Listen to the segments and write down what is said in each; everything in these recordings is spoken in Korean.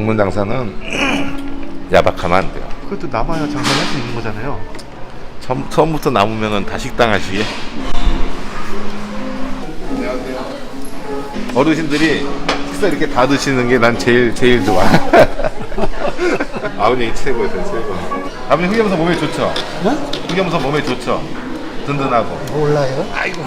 먹는 장사는 야박하면 안 돼요. 그것도 남아야 장사를 할 수 있는 거잖아요. 처음, 처음부터 남으면 다 식당 하시게. 어르신들이 식사 이렇게 다 드시는 게 난 제일 제일 좋아. 아버님이 최고였어요, 최고. 아버님 흑염소 몸에 좋죠? 흑염소 몸에 좋죠? 든든하고. 몰라요? 아이고.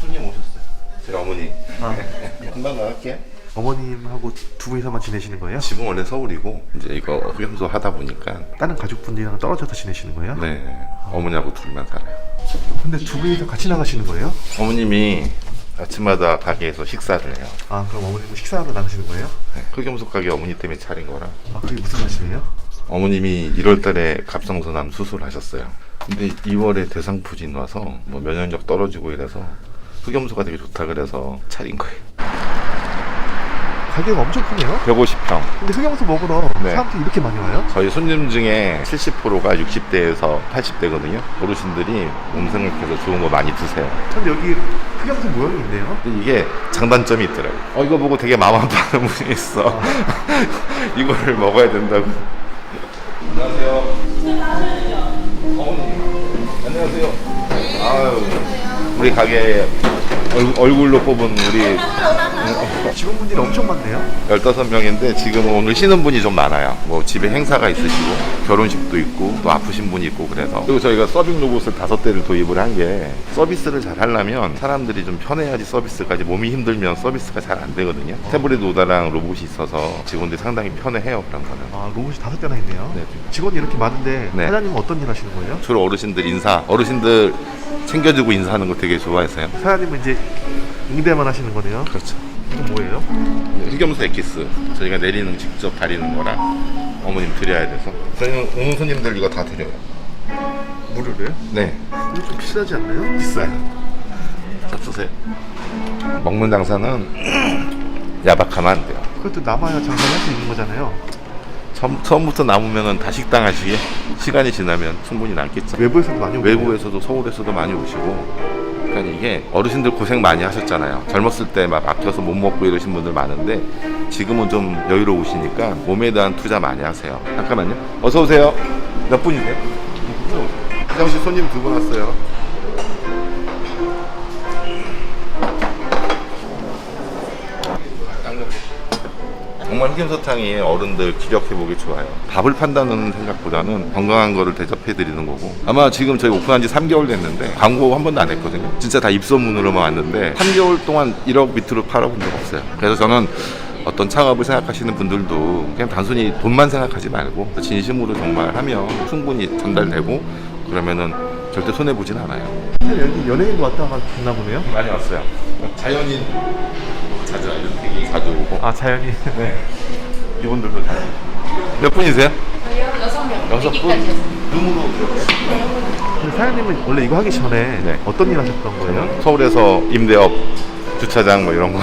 손님 오셨어요. 제 어머니. 아. 금방 나갈게. 어머님하고 두 분이서만 지내시는 거예요? 집은 원래 서울이고 이제 이거 흑염소 하다 보니까 다른 가족분들이랑 떨어져서 지내시는 거예요? 네 어머니하고 둘만 살아요. 근데 두 분이서 같이 나가시는 거예요? 어머님이 아침마다 가게에서 식사를 해요. 아 그럼 어머님은 식사하러 나가시는 거예요? 네, 흑염소 가게 어머니 때문에 차린 거라. 아 그게 무슨 말씀이에요? 어머님이 1월달에 갑상선암 수술하셨어요. 근데 2월에 대상포진 와서 뭐 면역력 떨어지고 이래서 흑염소가 되게 좋다 그래서 차린 거예요. 가게가 엄청 크네요? 150평. 근데 흑염소 먹으러 네. 사람들이 이렇게 많이 와요? 저희 손님 중에 70%가 60대에서 80대거든요. 어르신들이 몸 생각해서 좋은 거 많이 드세요. 근데 여기 흑염소 모형이 있네요? 근데 이게 장단점이 있더라고요. 어, 이거 보고 되게 마음 아파하는 분이 있어. 이거를 먹어야 된다고. 안녕하세요. 어머니. 안녕하세요. 아유, 우리 가게 얼, 얼굴로 뽑은 우리 직원분들이 엄청 많네요? 15명인데 지금은 오늘 쉬는 분이 좀 많아요. 뭐 집에 행사가 있으시고 결혼식도 있고 또 아프신 분이 있고 그래서 그리고 저희가 서빙 로봇을 다섯 대를 도입을 한 게 서비스를 잘 하려면 사람들이 좀 편해야지 서비스까지 몸이 힘들면 서비스가 잘 안 되거든요. 태블릿 오다랑 로봇이 있어서 직원들이 상당히 편해해요 그런 거는. 아 로봇이 다섯 대나 있네요? 네. 직원이 이렇게 많은데 네. 사장님은 어떤 일 하시는 거예요? 주로 어르신들 인사, 어르신들 챙겨주고 인사하는 거 되게 좋아해서요. 사장님은 이제 응대만 하시는 거네요? 그렇죠. 이건 뭐예요? 흑염소 에키스 저희가 내리는 직접 다리는 거라 어머님 드려야 돼서 저희는 오는 손님들 이거 다 드려요. 무료로요? 네. 이거 좀 비싸지 않나요? 비싸요. 자, 쓰세요. 먹는 장사는 야박하면 안 돼요. 그것도 남아야 장사를 할 수 있는 거잖아요. 처음, 처음부터 남으면 다 식당 하시게 시간이 지나면 충분히 남겠죠. 외부에서도 많이 오고 외부에서도 서울에서도 많이 오시고 그러니까 이게 어르신들 고생 많이 하셨잖아요. 젊었을 때 막 아껴서 못 먹고 이러신 분들 많은데 지금은 좀 여유로우시니까 몸에 대한 투자 많이 하세요. 잠깐만요. 어서 오세요. 몇 분이세요? 화장실 손님 두 분 왔어요. 정말 흑염소탕이 어른들 기력회복이 좋아요. 밥을 판다는 생각보다는 건강한 거를 대접해 드리는 거고 아마 지금 저희 오픈한 지 3개월 됐는데 광고 한 번도 안 했거든요. 진짜 다 입소문으로만 왔는데 3개월 동안 1억 밑으로 팔아본 적 없어요. 그래서 저는 어떤 창업을 생각하시는 분들도 그냥 단순히 돈만 생각하지 말고 진심으로 정말 하면 충분히 전달되고 그러면은 절대 손해 보진 않아요. 근데 여기 연예인도 왔다 갔나 보네요? 많이 왔어요. 자연인 자주 이렇게 자주 오고 아 자연이 네. 이분들도 다. 몇 분이세요? 여섯 명. 여섯 분? 룸으로 근데 사장님은 원래 이거 하기 전에 네. 어떤 일 하셨던 거예요? 서울에서 임대업, 주차장 뭐 이런 거.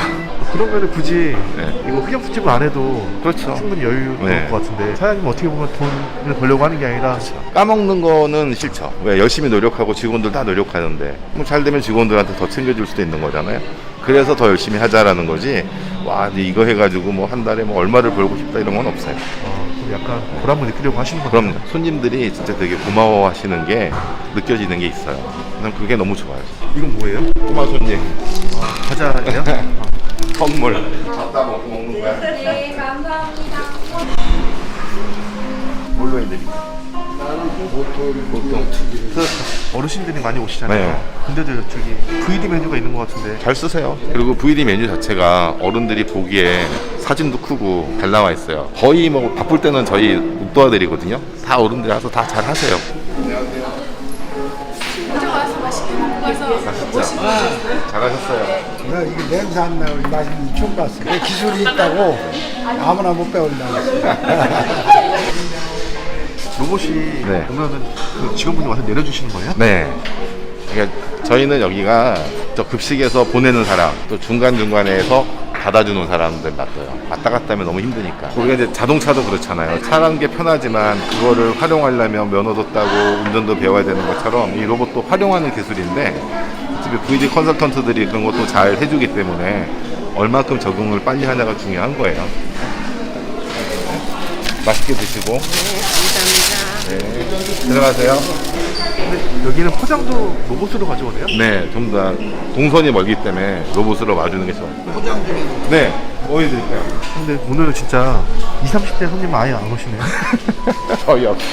그런 거는 굳이 네. 이거 흑염소집을 안 해도 그렇죠. 충분히 여유가 네. 올것 같은데 사장님 어떻게 보면 돈을 벌려고 하는 게 아니라 까먹는 거는 싫죠. 왜 열심히 노력하고 직원들 다 노력하는데 뭐잘 되면 직원들한테 더 챙겨줄 수도 있는 거잖아요. 그래서 더 열심히 하자라는 거지. 와, 근데 이거 해가지고 뭐 한 달에 뭐 얼마를 벌고 싶다 이런 건 없어요. 어, 좀 약간 보람을 느끼려고 하시는 거예요. 그럼 손님들이 진짜 되게 고마워하시는 게 느껴지는 게 있어요. 난 그게 너무 좋아요. 이건 뭐예요? 꼬마 손님. 과자예요? 선물. 갖다 먹고 먹는 거야. 네, 감사합니다. 뭘로 해드릴까? 보통 어르신들이 많이 오시잖아요. 네. 근데도 저기 VD 메뉴가 있는 것 같은데 잘 쓰세요. 그리고 VD 메뉴 자체가 어른들이 보기에 사진도 크고 잘 나와 있어요. 거의 뭐 바쁠 때는 저희 못 도와드리거든요. 다 어른들이 와서 다 잘 하세요. 맛있게 먹고 가서 잘하셨어요. 나 이게 냄새 안 나고 맛있는 처음 봤어. 내 기술이 있다고 아무나 못 배운다고. 로봇이 네. 오면은 그 직원분이 와서 내려주시는 거예요? 네. 그러니까 저희는 여기가 저 급식에서 보내는 사람, 또 중간중간에서 받아주는 사람들 놔둬요. 왔다 갔다 하면 너무 힘드니까. 우리가 이제 자동차도 그렇잖아요. 차라는 게 편하지만 그거를 활용하려면 면허도 따고 운전도 배워야 되는 것처럼 이 로봇도 활용하는 기술인데 어차피 VD 컨설턴트들이 그런 것도 잘 해주기 때문에 얼만큼 적응을 빨리 하냐가 중요한 거예요. 맛있게 드시고. 네. 들어가세요. 근데 여기는 포장도 로봇으로 가져오네요? 네, 좀 더 동선이 멀기 때문에 로봇으로 와주는 게 좋아요. 네, 뭐 해드릴까요? 근데 오늘은 진짜 20, 30대 손님 아예 안 오시네요. 저희 없어.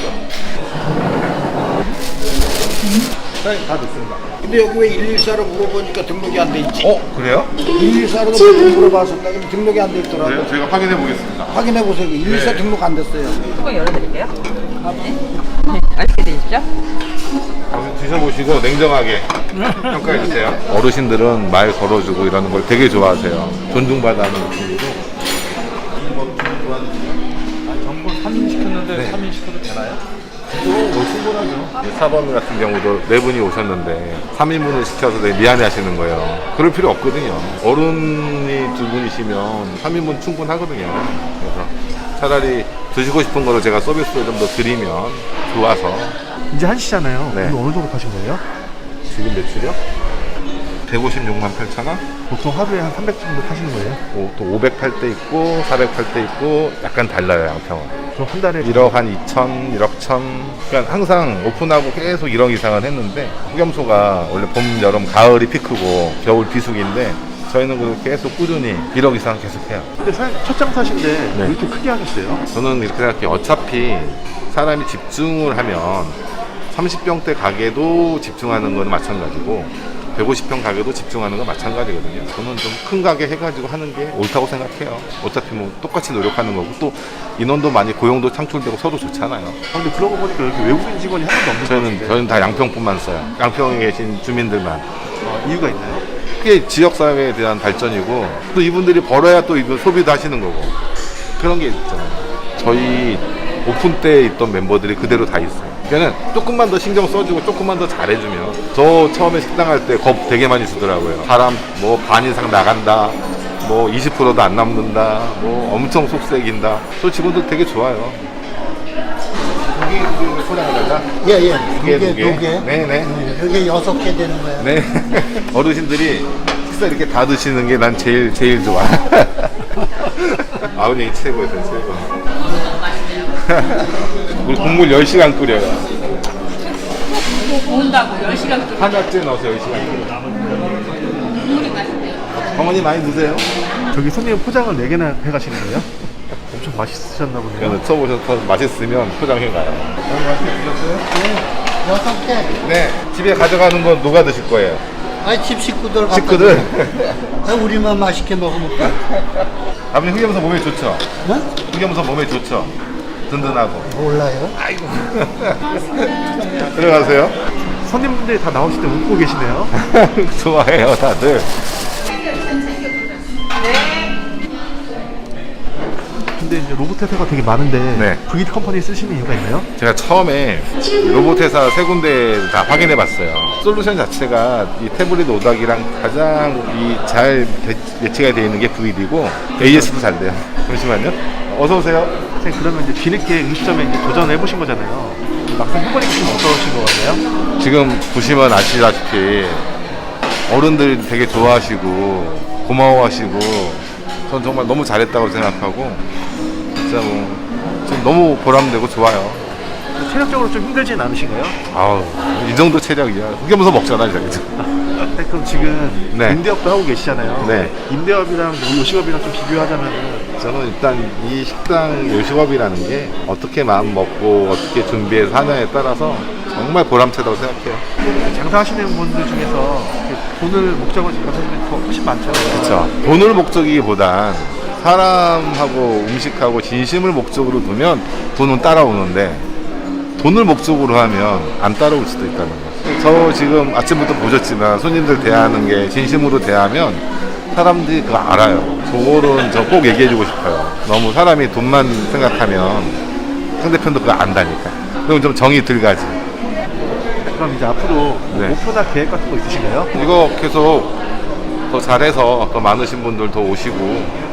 네, 다 됐습니다. 근데 여기 왜 114로 물어보니까 등록이 안 돼 있지? 어, 그래요? 114로 물어봤었다. 근데 등록이 안 돼 있더라고. 그래요? 저희가 확인해 보겠습니다. 확인해 보세요. 114 네. 등록 안 됐어요. 뚜껑 열어드릴게요. 네. 네. 맛있게 드십시오. 한번 드셔보시고 냉정하게 평가해 주세요. 어르신들은 말 걸어주고 이러는 걸 되게 좋아하세요. 존중받아하는 느낌이고. 전부 3인 시켰는데 3인 시켜도 되나요? 뭐 충분하죠. 사범 같은 경우도 네 분이 오셨는데 3인분을 시켜서 되게 미안해 하시는 거예요. 그럴 필요 없거든요. 어른이 두 분이시면 3인분 충분하거든요. 그래서 차라리 드시고 싶은 거를 제가 서비스로 좀 더 드리면 좋아서 이제 1시잖아요. 네. 오늘 어느 정도 파신 거예요? 지금 매출이요? 156만 8천 원? 보통 하루에 한 300 정도 파시는 거예요? 오, 또 508대 있고 408대 있고 약간 달라요 양평은 그럼 한 달에 1억 한 2천 1억 천 그러니까 항상 오픈하고 계속 1억 이상은 했는데 흑염소가 원래 봄 여름 가을이 피크고 겨울 비수기인데 저희는 계속 꾸준히 1억 이상 계속 해요 근데 사- 첫 장사신데 네. 왜 이렇게 크게 하셨어요? 저는 이렇게 생각해요 어차피 사람이 집중을 하면 30평대 가게도 집중하는 건 마찬가지고 150평 가게도 집중하는 건 마찬가지거든요. 저는 좀 큰 가게 해가지고 하는 게 옳다고 생각해요. 어차피 뭐 똑같이 노력하는 거고 또 인원도 많이 고용도 창출되고 서로 좋잖아요. 아, 근데 그러고 보니까 여기 외국인 직원이 한 명도 없는 것 저희는 같은데 저희는 다 양평뿐만 써요. 양평에 계신 주민들만. 어, 이유가 있나요? 그게 지역 사회에 대한 발전이고 또 이분들이 벌어야 또 이분 소비도 하시는 거고 그런 게 있잖아요. 저희 오픈 때 있던 멤버들이 그대로 다 있어요. 그러니까 조금만 더 신경 써주고 조금만 더 잘해주면 저 처음에 식당 할 때 겁 되게 많이 주더라고요. 사람 뭐 반 이상 나간다. 뭐 20%도 안 남는다. 뭐 엄청 속색인다. 저 직원들 되게 좋아요. 두개 포장하다가 예, 예. 두 개, 두 개, 두 개. 두 개. 네네. 음, 여기 여섯 개 되는 거야. 네. 어르신들이 식사 이렇게 다 드시는 게 난 제일 제일 좋아. 아버님이 최고예요, 최고. 우리 국물 10시간 끓여요. 온다고 10시간 끓여. 한약재 넣어서 10시간 끓여요. 국물이 맛있대요. 어머니 많이 드세요. 저기 손님 포장을 4개나 해가시는 거예요? 엄청 맛있으셨나 보네요. 그래서 쳐보셔서 맛있으면 포장해 가요. 맛있게 드셨어요? 여섯 개. 네. 집에 가져가는 건 누가 드실 거예요? 아니, 집 식구들 갖다 식구들. 줘. 아, 우리만 맛있게 돼. 아버님 흑염소 몸에 좋죠? 어? 흑염소 몸에 좋죠? 든든하고. 몰라요. 아이고. 들어가세요. 손님분들이 다 나오실 때 웃고 계시네요. 좋아해요, 다들. 근데 이제 로봇 회사가 되게 많은데 네. 브이드 컴퍼니 쓰시는 이유가 있나요? 제가 처음에 로봇 회사 세 군데 다 확인해 봤어요. 솔루션 자체가 이 태블릿 오닥이랑 가장 이 잘 매치가 되어 있는 게 VD고 AS도 잘 돼요. 잠시만요. 어서 오세요. 선생님 그러면 이제 뒤늦게 음식점에 이제 도전을 해보신 거잖아요. 막상 해보니까 좀 어떠신 것 같나요? 지금 보시면 아시다시피 어른들이 되게 좋아하시고 고마워하시고 전 정말 너무 잘했다고 생각하고 진짜 뭐 지금 너무 보람되고 좋아요. 체력적으로 좀 힘들진 않으신가요? 아우 이 정도 체력이야. 흑염소 먹잖아 저기. 네, 그럼 지금 네. 임대업도 하고 계시잖아요. 네. 임대업이랑 우리 요식업이랑 좀 비교하자면 저는 일단 이 식당 요식업이라는 게 어떻게 마음 먹고 어떻게 준비해서 하냐에 따라서 정말 보람차다고 생각해요. 장사하시는 분들 중에서 이렇게 돈을 목적으로 더 훨씬 많잖아요. 그렇죠. 돈을 목적이기보단 사람하고 음식하고 진심을 목적으로 두면 돈은 따라오는데 돈을 목적으로 하면 안 따라올 수도 있다는 거. 저 지금 아침부터 보셨지만 손님들 대하는 게 진심으로 대하면 사람들이 그거 알아요. 저거는 저 꼭 얘기해주고 싶어요. 너무 사람이 돈만 생각하면 상대편도 그거 안다니까. 그럼 좀 정이 들가지. 그럼 이제 앞으로 네. 목표나 계획 같은 거 있으신가요? 이거 계속 더 잘해서 더 많으신 분들 더 오시고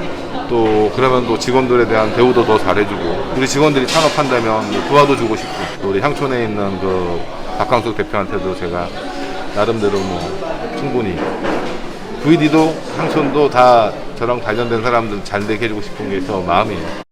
또 그러면 또 직원들에 대한 대우도 더 잘해주고 우리 직원들이 창업한다면 뭐 도와도 주고 싶고 또 우리 향촌에 있는 그 박광숙 대표한테도 제가 나름대로 뭐 충분히 VD도 상촌도 다 저랑 관련된 사람들 잘 되게 해주고 싶은 게저 마음이에요.